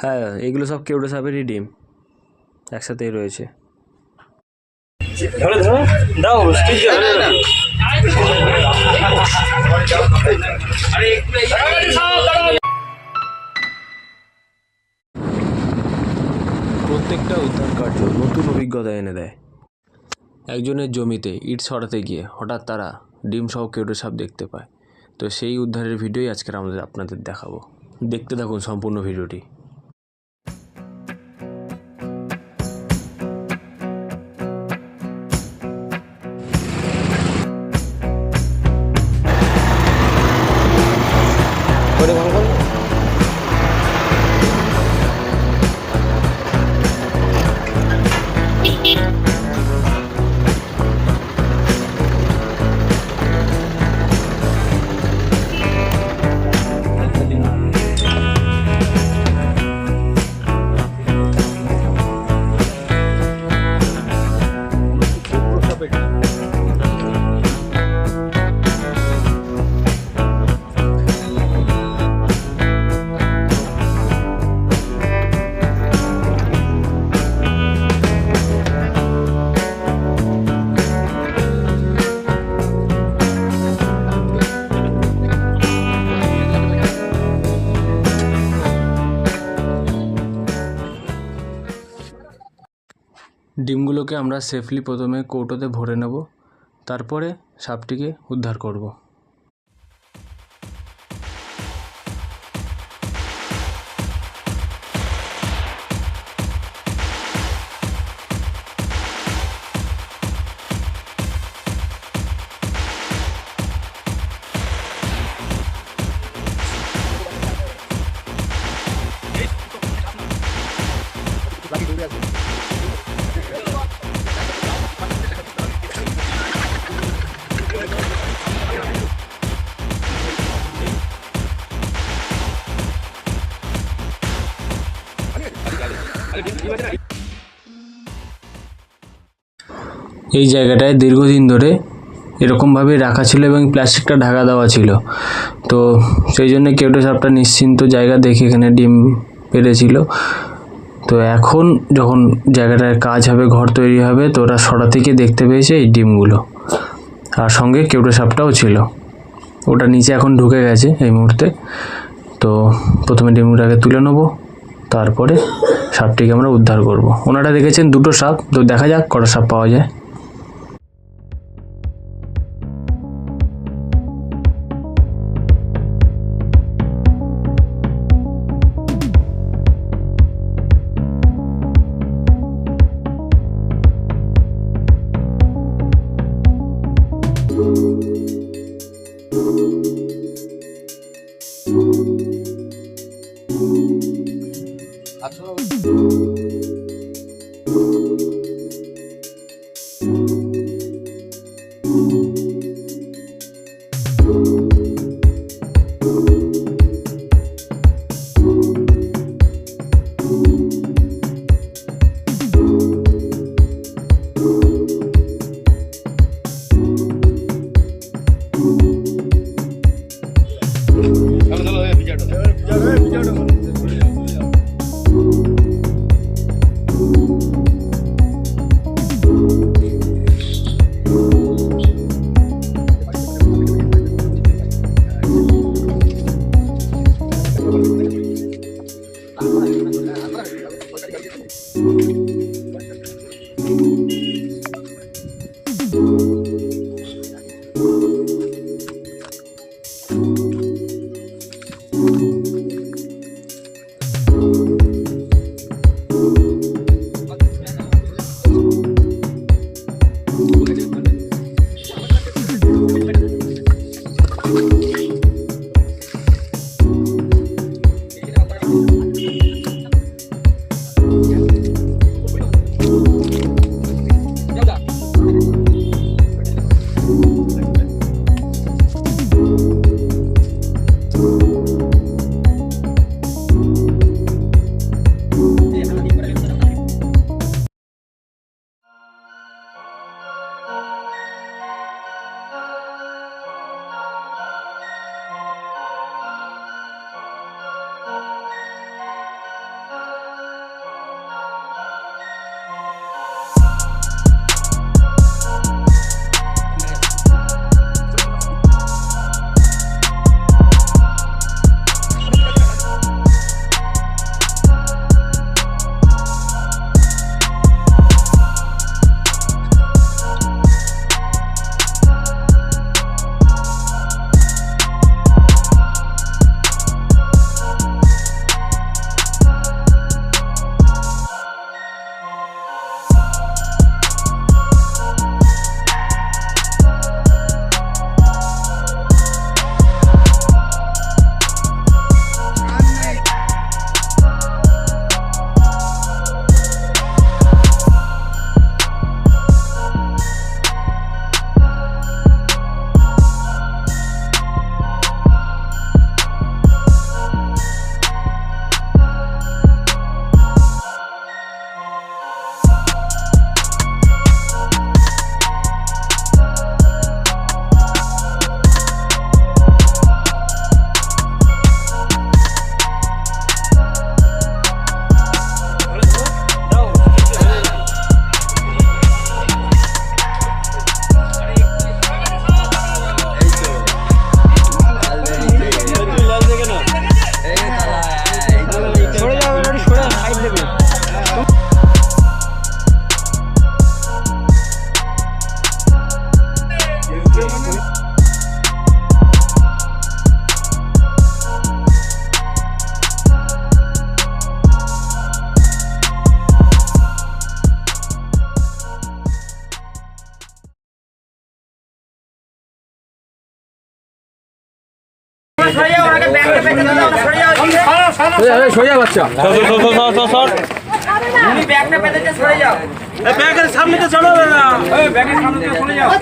হ্যাঁ এগুলো সব কেউটে সাপেরই ডিম। একসাথেই রয়েছে। ধরো ধরো দাও প্রত্যেকটা উদ্ধার কার্য নতুন অভিজ্ঞতা এনে দেয়। একজনের জমিতে ইট সরাতে গিয়ে হঠাৎ তারা ডিম সহ কেউটে সাপ দেখতে পায়। তো সেই উদ্ধারের ভিডিওই আজকের আমাদের আপনাদের দেখাবো। দেখতে থাকুন সম্পূর্ণ ভিডিওটি। ডিমগুলোকে আমরা সেফলি প্রথমে কৌটোতে ভরে নেব তারপরে সাপটিকে উদ্ধার করব। এই জায়গাটায় দীর্ঘদিন ধরে এরকমভাবে রাখা ছিল এবং প্লাস্টিকটা ঢাকা দেওয়া ছিল। তো সেই জন্য কেউটো সাপটা নিশ্চিন্ত জায়গা দেখে এখানে ডিম পেরেছিল। তো এখন যখন জায়গাটায় কাজ হবে, ঘর তৈরি হবে, তো ওরা সরা থেকে দেখতে পেয়েছে এই ডিমগুলো। আর সঙ্গে কেউটো সাপটাও ছিল। ওটা নিচে এখন ঢুকে গেছে এই মুহূর্তে। তো প্রথমে ডিমগুলোকে তুলে নেব। তারপরে সাপটিকে আমরা উদ্ধার করব। ওনারা দেখেছেন দুটো সাপ, তো দেখা যাক কটা সাপ পাওয়া যায়। সোজা বাচ্চা ব্যাগের সামনে তো চলো না ব্যাগের সামনে থেকে সরে যাও।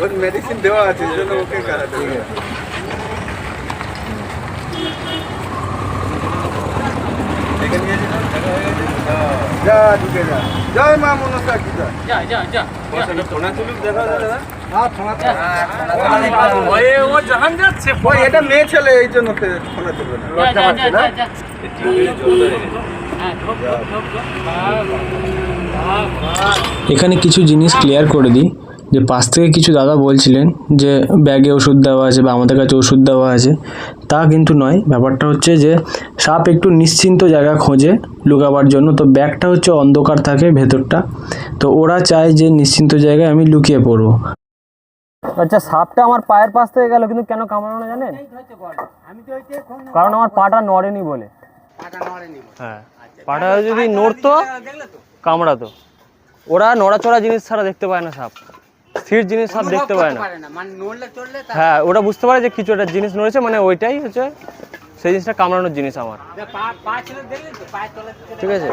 ওর মেডিসিন দেওয়া আছে এই জন্য ওকে কাটাতে হবে। দেখে নিয়েছিলাম, দেখা হয়ে গেছে? যা ঢুকে যা জয় মা মনসা কি যা ফোনা তুলুক দেখা যায় দাদা হ্যাঁ ফোনা ওয়ে এখানে কিছু জিনিস ক্লিয়ার করে দিই, যে পাশ থেকে কিছু দাদা বলছিলেন যে ব্যাগে ওষুধ দেওয়া আছে বা আমাদের কাছে ওষুধ দেওয়া আছে। তা কিন্তু নয়, ব্যাপারটা হচ্ছে যে সাপ একটু নিশ্চিন্ত জায়গা খোঁজে লুকাবার জন্য। তো ব্যাগটা হচ্ছে অন্ধকার থাকে ভেতরটা। তো ওরা চায় যে নিশ্চিন্ত জায়গায় আমি লুকিয়ে পড়ব। আচ্ছা সাপটা আমার পায়ের পাশ থেকে গেল কিন্তু কেন কামড়ানো না জানেন কারণ আমার পাটা নড়েনি বলে। হ্যাঁ পাটা যদি নড়তো কামড়াতো। ওরা নড়াচড়া জিনিস ছাড়া দেখতে পায় না সাপ। স্থির জিনিস সাপ দেখতে পায় না। হ্যাঁ ওরা বুঝতে পারে যে কিছু একটা জিনিস নড়েছে মানে ওইটাই হচ্ছে সেই জিনিসটা কামড়ানোর জিনিস আমার। ঠিক আছে।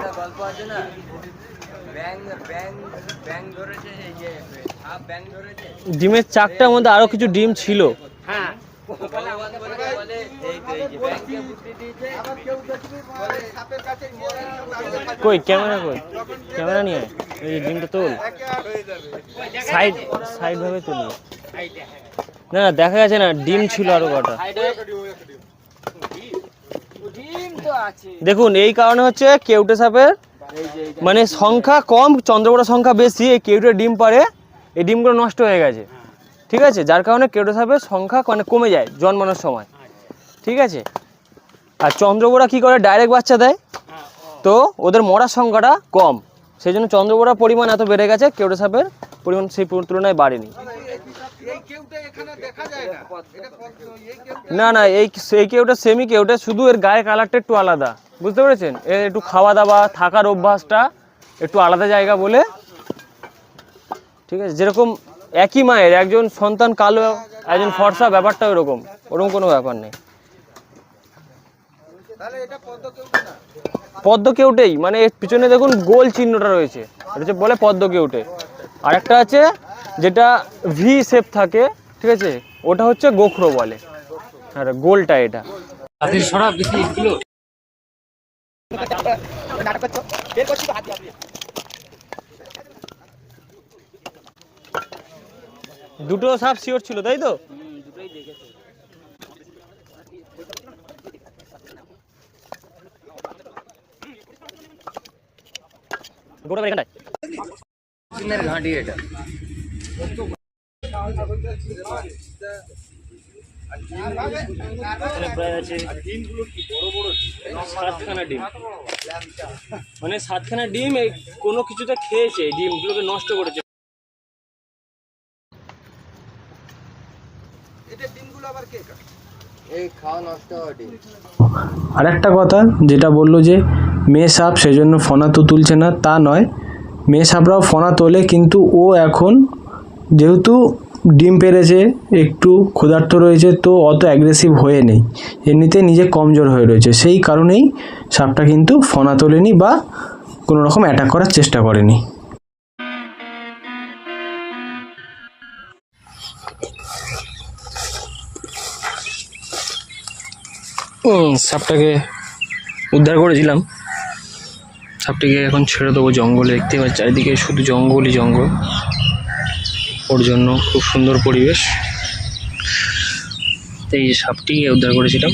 ডিমের চাকটার মধ্যে আরও কিছু ডিম ছিল। কই ক্যামেরা কই? ক্যামেরা নিয়ে এই যে ডিমটা তোল। সাইড সাইড ভাবে তুলি। না না দেখা যাচ্ছে না ডিম ছিল আরও কটা। দেখুন এই কারণে হচ্ছে কেউটে সাপের মানে সংখ্যা কম চন্দ্রবড়া সংখ্যা বেশি এই কেউটে ডিম পারে। এই ডিমগুলো নষ্ট হয়ে গেছে। ঠিক আছে? যার কারণে কেউটে সাপের সংখ্যা মানে কমে যায় জন্মানোর সময়। ঠিক আছে? আর চন্দ্রবোড়া কি করে? ডাইরেক্ট বাচ্চা দেয়। তো ওদের মরার সংখ্যাটা কম। সেই জন্য চন্দ্রবোড়ার পরিমাণ এত বেড়ে গেছে কেউটে সাপের পরিমাণ সেই তুলনায় বাড়েনি। না না, এই এই কেউটা সেমি কেউটা শুধু এর গায়ের কালারটা একটু আলাদা। বুঝতে পেরেছেন? এর একটু খাওয়া দাওয়া, থাকার অভ্যাসটা একটু আলাদা জায়গা বলে ঠিক আছে? যেরকম একই মায়ের একজন সন্তান কালো একজন ফর্সা ব্যাপারটা ওরকম ওরকম কোনো ব্যাপার নেই। তাহলে এটা পদ্ম কেউটা কেউটেই। মানে এর পিছনে দেখুন গোল চিহ্নটা রয়েছে। এটা হচ্ছে বলে পদ্ম কেউটে। আর একটা আছে যেটা ভি শেপ থাকে ঠিক আছে? ওটা হচ্ছে গোখরো বলে। আর গোলটা এটা। দুটো সাপ শিওর ছিল তাই তো? গোটা এখানটায়। মানে সাতখানা ডিম এই কোনো কিছুতে খেয়েছে ডিমগুলোকে নষ্ট করেছে এটা ডিমগুলো আবার কে কাটে আর একটা কথা, যেটা বলল যে মেয়ে সাপ সেজন্য ফনা তো তুলছে না, তা নয়। মেয়ে সাপরাও ফনা তোলে, কিন্তু ও এখন যেহেতু ডিম পেরেছে, একটু ক্ষুধার্ত রয়েছে, তো অত অ্যাগ্রেসিভ হয়ে নেই। এমনিতে নিজে কমজোর হয়ে রয়েছে। সেই কারণেই সাপটা কিন্তু ফনা তোলেনি বা কোনো রকম অ্যাটাক করার চেষ্টা করেনি। সাপটাকে উদ্ধার করেছিলাম। সাপটিকে এখন ছেড়ে দেবো জঙ্গলে দেখতে পাচ্ছি, চারিদিকে শুধু জঙ্গলই জঙ্গল। ওর জন্য খুব সুন্দর পরিবেশ। এই সাপটিকে উদ্ধার করেছিলাম।